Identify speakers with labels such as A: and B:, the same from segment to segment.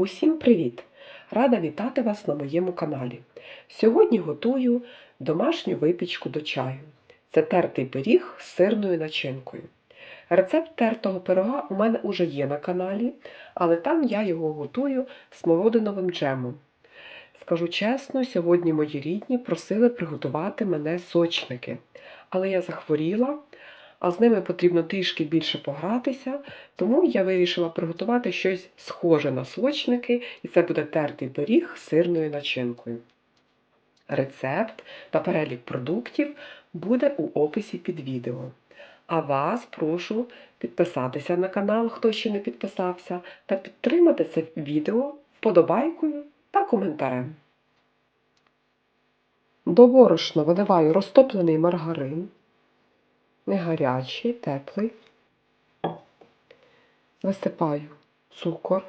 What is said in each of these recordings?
A: Усім привіт! Рада вітати вас на моєму каналі. Сьогодні готую домашню випічку до чаю. Це тертий пиріг з сирною начинкою. Рецепт тертого пирога у мене уже є на каналі, але там я його готую смородиновим джемом. Скажу чесно, сьогодні мої рідні просили приготувати мене сочники, але я захворіла, а з ними потрібно трішки більше погратися, тому я вирішила приготувати щось схоже на сочники, і це буде тертий пиріг з сирною начинкою. Рецепт та перелік продуктів буде у описі під відео. А вас прошу підписатися на канал, хто ще не підписався, та підтримати це відео вподобайкою та коментарем. До борошна виливаю розтоплений маргарин, не гарячий, теплий. Висипаю цукор,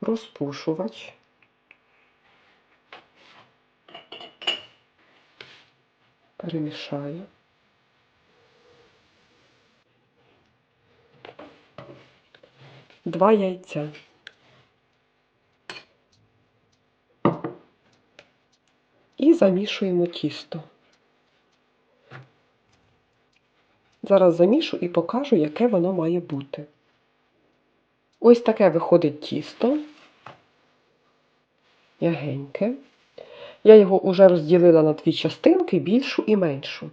A: розпушувач, перемішаю. Два яйця. І замішуємо тісто. Зараз замішу і покажу, яке воно має бути. Ось таке виходить тісто. Ягеньке. Я його вже розділила на дві частинки, більшу і меншу.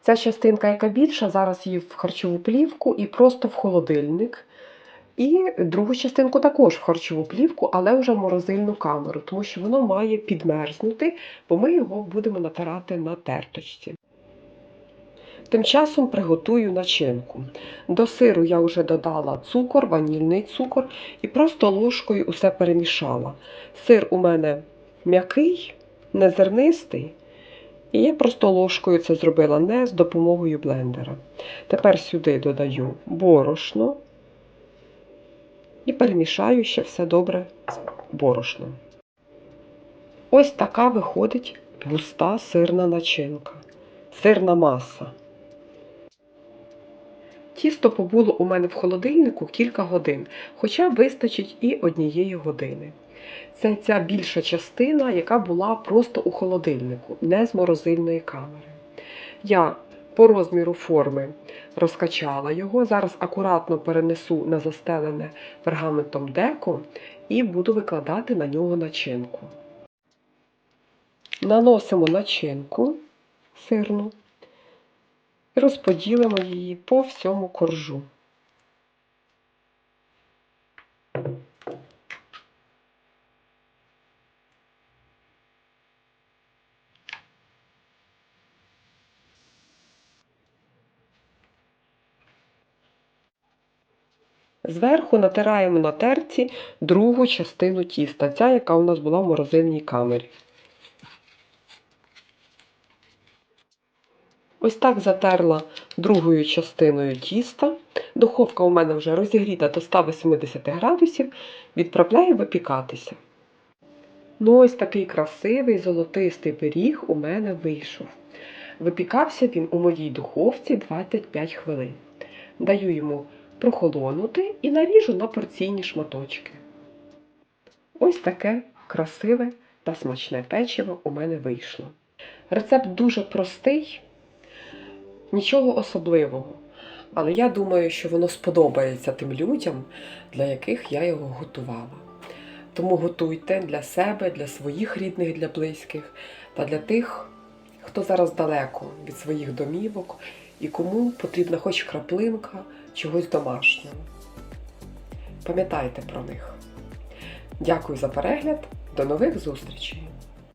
A: Ця частинка, яка більша, зараз її в харчову плівку і просто в холодильник. І другу частинку також в харчову плівку, але вже в морозильну камеру, тому що воно має підмерзнути, бо ми його будемо натирати на терточці. Тим часом приготую начинку. До сиру я вже додала цукор, ванільний цукор і просто ложкою усе перемішала. Сир у мене м'який, не зернистий, і я просто ложкою це зробила не з допомогою блендера. Тепер сюди додаю борошно і перемішаю ще все добре з борошном. Ось така виходить густа сирна начинка, сирна маса. Тісто побуло у мене в холодильнику кілька годин, хоча вистачить і однієї години. Це ця більша частина, яка була просто у холодильнику, не з морозильної камери. Я по розміру форми розкачала його. Зараз акуратно перенесу на застелене пергаментом деко і буду викладати на нього начинку. Наносимо начинку сирну і розподілимо її по всьому коржу. Зверху натираємо на терці другу частину тіста, ця, яка у нас була в морозильній камері. Ось так затерла другою частиною тіста. Духовка у мене вже розігріта до 180 градусів, відправляю випікатися. Ну, ось такий красивий золотистий пиріг у мене вийшов. Випікався він у моїй духовці 25 хвилин. Даю йому прохолонути і наріжу на порційні шматочки. Ось таке красиве та смачне печиво у мене вийшло. Рецепт дуже простий, нічого особливого. Але я думаю, що воно сподобається тим людям, для яких я його готувала. Тому готуйте для себе, для своїх рідних, для близьких та для тих, хто зараз далеко від своїх домівок і кому потрібна хоч краплинка чогось домашнього. Пам'ятайте про них. Дякую за перегляд. До нових зустрічей!